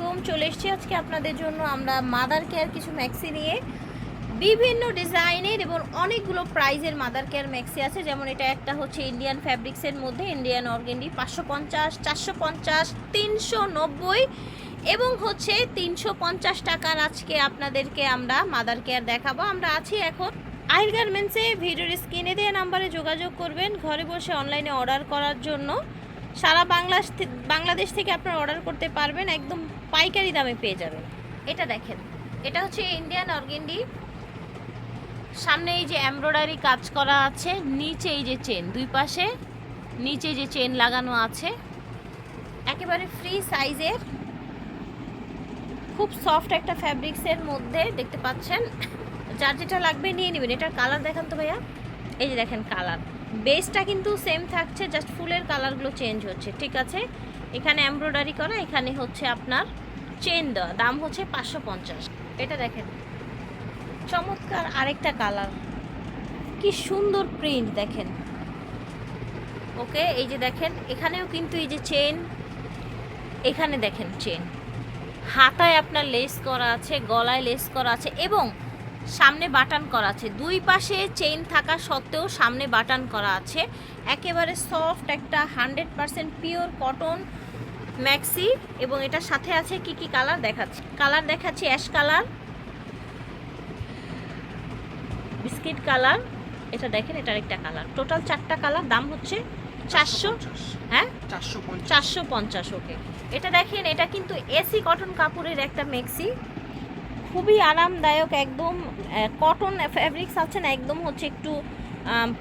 আলাইকুম চলে এসেছি আজকে আপনাদের জন্য। আমরা মাদার কেয়ার কিছু ম্যাক্সি নিয়ে। বিভিন্ন ডিজাইনের এবং অনেকগুলো প্রাইজের মাদার কেয়ার ম্যাক্সি আছে। যেমন এটা একটা হচ্ছে ইন্ডিয়ান ফ্যাব্রিক্সের মধ্যে ইন্ডিয়ান অর্গেন্ডি পাঁচশো পঞ্চাশ, চারশো পঞ্চাশ, তিনশো নব্বই এবং হচ্ছে তিনশো পঞ্চাশ টাকার আজকে আপনাদেরকে আমরা মাদার কেয়ার দেখাবো। আমরা আছি এখন আইল গার্মেন্টসে। ভিডিওর স্ক্রিনে দেওয়া নাম্বারে যোগাযোগ করবেন। ঘরে বসে অনলাইনে অর্ডার করার জন্য। সারা বাংলা বাংলাদেশ থেকে আপনারা অর্ডার করতে পারবেন, একদম পাইকারি দামে পেয়ে যাবেন। এটা দেখেন, এটা হচ্ছে ইন্ডিয়ান অর্গেন্ডি সামনে এই যে এমব্রয়ডারি কাজ করা আছে, নিচে এই যে চেন দুই পাশে নিচে যে চেন লাগানো আছে। একেবারে ফ্রি সাইজের খুব সফট একটা ফ্যাব্রিক্সের মধ্যে, দেখতে পাচ্ছেন? যার যেটা লাগবে নিয়ে নেবেন, এটার কালার দেখান তো ভাইয়া। এই যে দেখেন কালার বেসটা কিন্তু সেম থাকছে জাস্ট ফুলের কালারগুলো চেঞ্জ হচ্ছে, ঠিক আছে? এখানে এমব্রয়ডারি করা, এখানে হচ্ছে আপনার চেন দেওয়া, দাম হচ্ছে পাঁচশো পঞ্চাশ। এটা দেখেন, চমৎকার আরেকটা কালার কি সুন্দর প্রিন্ট দেখেন। ওকে এই যে দেখেন, এখানেও কিন্তু এই যে চেন এখানে দেখেন চেন হাতায় আপনার লেস করা আছে, গলায় লেস করা আছে, এবং সামনে বাটন করা আছে। দুই পাশে চেইন থাকা সত্ত্বেও সামনে বাটন করা আছে। একেবারে সফট একটা hundred percent pure cotton maxi এবং এটার সাথে আছে কি কি কালার দেখাচ্ছি? কালার দেখাচ্ছি অ্যাশ কালার বিস্কিট কালার এটা দেখেন এটার একটা কালার টোটাল চারটা কালার দাম হচ্ছে চারশো হ্যাঁ? চারশো চারশো পঞ্চাশ ওকে এটা দেখেন এটা কিন্তু এসি কটন কাপড়ের একটা মেক্সি খুবই আরামদায়ক, একদম কটন ফ্যাব্রিক্স আছে না একদম হচ্ছে একটু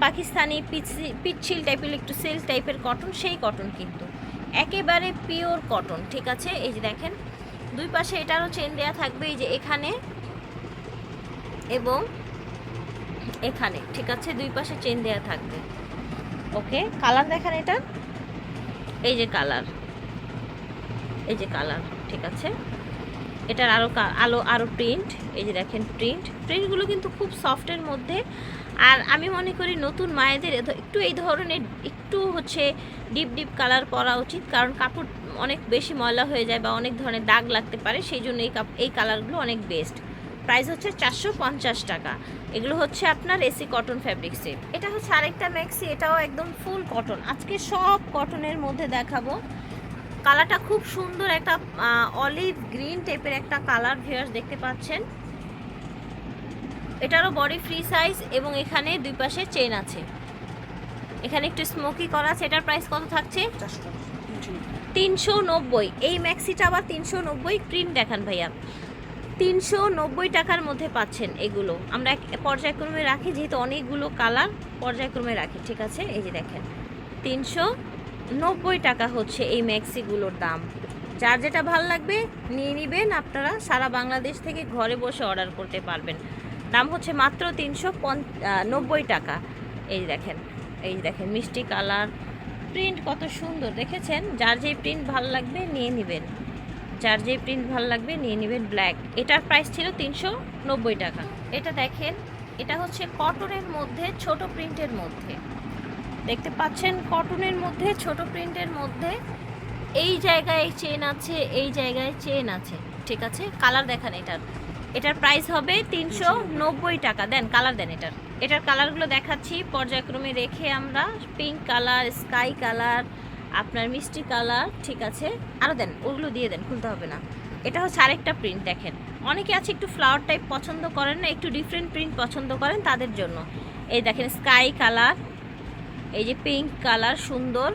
পাকিস্তানি পিচি, পিচ্ছিল টাইপের একটু সিল্ক টাইপের কটন সেই কটন কিন্তু। একেবারে পিওর কটন ঠিক আছে? এই যে দেখেন, দুই পাশে এটারও চেন দেওয়া থাকবে, এই যে এখানে এবং এখানে, ঠিক আছে? দুই পাশে চেন দেওয়া থাকবে। ওকে কালার দেখেন এটা। এই যে কালার এই যে কালার ঠিক আছে? এটার আরও আলো আরও প্রিন্ট এই যে দেখেন প্রিন্ট প্রিন্টগুলো কিন্তু খুব সফটের মধ্যে। আর আমি মনে করি নতুন মায়েদের একটু এই ধরনের, একটু হচ্ছে ডিপ ডিপ কালার পরা উচিত। কারণ কাপড় অনেক বেশি ময়লা হয়ে যায় বা অনেক ধরনের দাগ লাগতে পারে, সেই জন্য এই এই কালারগুলো অনেক বেস্ট প্রাইস হচ্ছে চারশো পঞ্চাশ টাকা। এগুলো হচ্ছে আপনার এসি কটন ফ্যাব্রিক্সের এটা হচ্ছে আরেকটা ম্যাক্সি এটাও একদম ফুল কটন আজকে সব কটনের মধ্যে দেখাবো। কালারটা খুব সুন্দর একটা অলিভ গ্রিন টাইপের একটা কালার ভিউয়ার্স দেখতে পাচ্ছেন। এটারও বডি ফ্রি সাইজ এবং এখানে দুই পাশে চেন আছে। এখানে একটু স্মোকি করা আছে। এটার প্রাইস কত থাকছে? তিনশো নব্বই। এই ম্যাক্সিটা আবার তিনশো নব্বই। প্রিন্ট দেখান ভাইয়া। তিনশো নব্বই টাকার মধ্যে পাচ্ছেন এগুলো। আমরা পর্যায়ক্রমে রাখি, যেহেতু অনেকগুলো কালার পর্যায়ক্রমে রাখি, ঠিক আছে? এই যে দেখেন। তিনশো নব্বই টাকা হচ্ছে এই ম্যাক্সিগুলোর দাম। যার যেটা ভালো লাগবে, নিয়ে নেবেন, আপনারা সারা বাংলাদেশ থেকে ঘরে বসে অর্ডার করতে পারবেন। দাম হচ্ছে মাত্র তিনশো নব্বই টাকা। এই দেখেন এই দেখেন, মিষ্টি কালার প্রিন্ট কত সুন্দর, দেখেছেন? যার যেই প্রিন্ট ভালো লাগবে, নিয়ে নেবেন। যার যেই প্রিন্ট ভালো লাগবে, নিয়ে নেবেন ব্ল্যাক এটার প্রাইস ছিল তিনশো নব্বই টাকা। এটা দেখেন, এটা হচ্ছে কটনের মধ্যে, ছোট প্রিন্টের মধ্যে। দেখতে পাচ্ছেন কটনের মধ্যে, ছোট প্রিন্টের মধ্যে। এই জায়গায় চেন আছে, এই জায়গায় চেন আছে, ঠিক আছে? কালার দেখান এটার। এটার প্রাইস হবে তিনশো নব্বই টাকা। দেন, কালার দেন এটার। এটার কালারগুলো দেখাচ্ছি। পর্যায়ক্রমে রেখে আমরা পিঙ্ক কালার, স্কাই কালার, আপনার মিষ্টি কালার, ঠিক আছে? আরও দেন, ওগুলো দিয়ে দেন, খুলতে হবে না। এটা হচ্ছে আরেকটা প্রিন্ট, দেখেন। অনেকে আছে একটু ফ্লাওয়ার টাইপ পছন্দ করেন না, একটু ডিফারেন্ট প্রিন্ট পছন্দ করেন তাদের জন্য। এই দেখেন, স্কাই কালার এই যে পিঙ্ক কালার সুন্দর।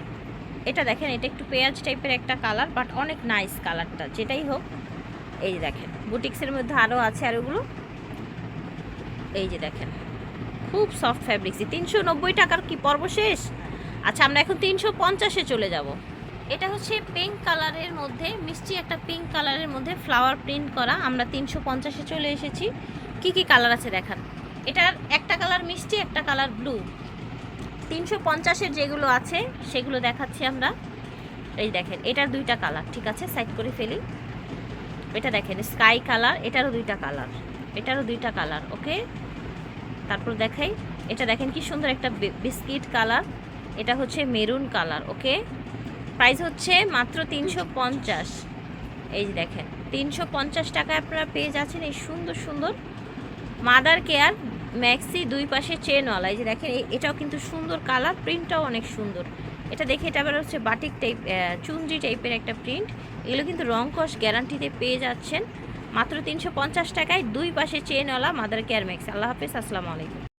এটা দেখেন, এটা একটু পেঁয়াজ টাইপের একটা কালার বাট অনেক নাইস কালারটা যেটাই হোক। এই যে দেখেন, বুটিক্সের মধ্যে আরও আছে আর ওগুলো। এই যে দেখেন, খুব সফট ফ্যাব্রিক্স তিনশো নব্বই টাকার কি পর্ব শেষ? আচ্ছা আমরা এখন তিনশো পঞ্চাশে চলে যাব। এটা হচ্ছে পিঙ্ক কালারের মধ্যে, মিষ্টি একটা পিঙ্ক কালারের মধ্যে ফ্লাওয়ার প্রিন্ট করা। আমরা তিনশো পঞ্চাশে চলে এসেছি। কি কি কালার আছে দেখান? এটার একটা কালার মিষ্টি, একটা কালার ব্লু তিনশো পঞ্চাশের যেগুলো আছে, সেগুলো দেখাচ্ছি আমরা। এই দেখেন, এটার দুইটা কালার, ঠিক আছে? সাইড করে ফেলি। এটা দেখেন স্কাই কালার এটারও দুইটা কালার এটারও দুইটা কালার ওকে তারপর দেখাই। এটা দেখেন কি সুন্দর একটা বিস্কিট কালার এটা হচ্ছে মেরুন কালার ওকে প্রাইস হচ্ছে মাত্র তিনশো পঞ্চাশ। এই যে দেখেন, তিনশো পঞ্চাশ টাকায় আপনারা পেয়ে যাচ্ছেন এই সুন্দর সুন্দর মাদার কেয়ার ম্যাক্সি দুই পাশে চেনওয়ালা এই যে দেখেন এটাও কিন্তু সুন্দর কালার প্রিন্টটাও অনেক সুন্দর। এটা দেখে এটা আবার হচ্ছে বাটিক টাইপ চুনরি টাইপের একটা প্রিন্ট এগুলো কিন্তু রং কস গ্যারান্টিতে পেয়ে যাচ্ছেন। মাত্র তিনশো পঞ্চাশ টাকায় দুই পাশে চেনওয়ালা মাদার কেয়ার ম্যাক্সি আল্লাহ হাফিজ, আসসালামু আলাইকুম।